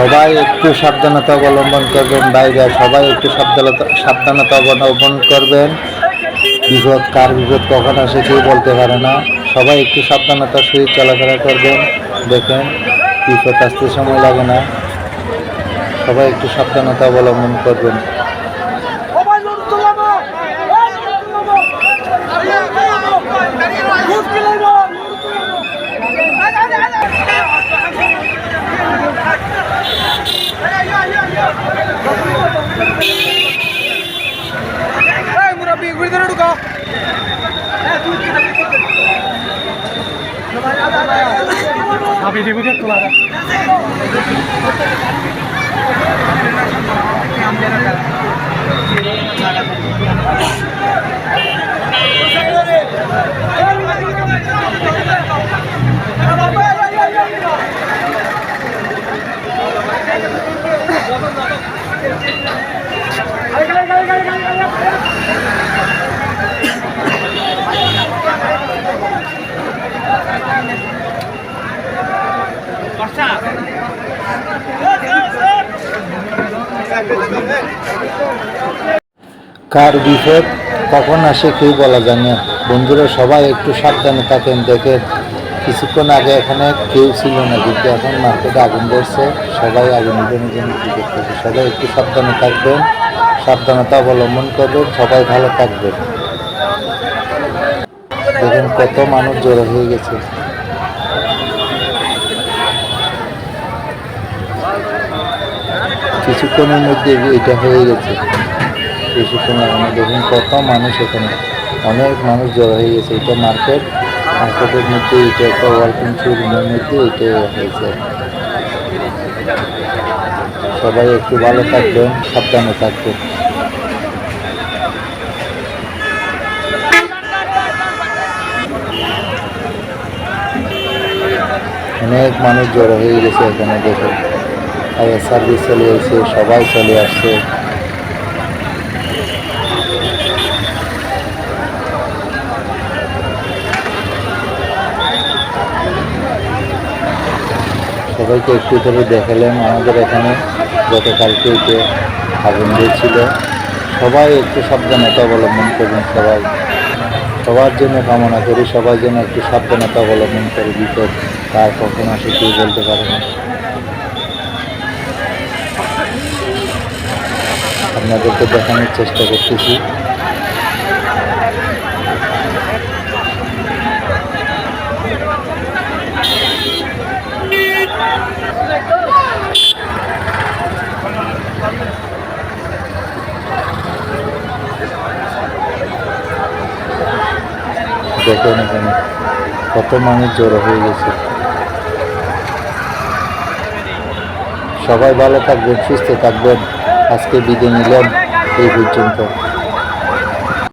সবাই একটু সাবধানতা অবলম্বন করবেন, বাইরে সবাই একটু সাবধানতা সাবধানতা অবলম্বন করবেন। বিপদ কার বিপদ কখন আসে কেউ বলতে পারে না। সবাই একটু সাবধানতার সহিত চলাফেরা করবেন। দেখেন, বিপদ আসতে সময় লাগে না। সবাই একটু সাবধানতা অবলম্বন করবেন। ভাবি দিবি যে তোলা কার বিপদ, কখন আসে কেউ বলা যায় না। বন্ধুরা, সবাই একটু সাবধানে থাকেন, দেখেন কিছুক্ষণ আগে এখানে কেউ ছিল না, কিন্তু এখন মার্কেটে আগুন ধরছে, সবাই আগুন নিধনের জন্য কী করতেছে সবাই একটু সাবধানে থাকবেন, সাবধানতা অবলম্বন করবেন, সবাই ভালো থাকবেন। দেখেন কত মানুষ জড়ো হয়ে গেছে। কিছুক্ষণের মধ্যে এটা হয়ে গেছে। কিছুক্ষণে মধ্যে দেখুন কত মানুষ এখানে। অনেক মানুষ জড়ো হয়ে গেছে। এটা মার্কেট। মার্কেটের মধ্যে এটা একটা ওয়ার্কিং শোরুমের মধ্যে এটা হয়েছে। সবাই একটু ভালো থাকবেন, সাবধানে থাকবেন। অনেক মানুষ জড়ো হয়ে গেছে এখানে দেখে ফায়ার সার্ভিস চলে এসেছে, সবাই চলে আসছে। সবাইকে একটু করে দেখালাম আমাদের এখানে গতকালকে যে আগুন দিয়েছিল সবাই একটু সাবধানতা অবলম্বন করবেন সবাই। সবার জন্য কামনা করি সবার জন্য একটু সাবধানতা অবলম্বন করি, বিপদ কার কখন আসে কেউ বলতে পারে না। আপনাদেরকে দেখানোর চেষ্টা করতেছি। দেখেন এখানে কত মানুষ জড়ো হয়ে গেছে। সবাই ভালো থাকবেন, সুস্থ থাকবেন। আজকে বিদায় নিলাম এই পর্যন্ত।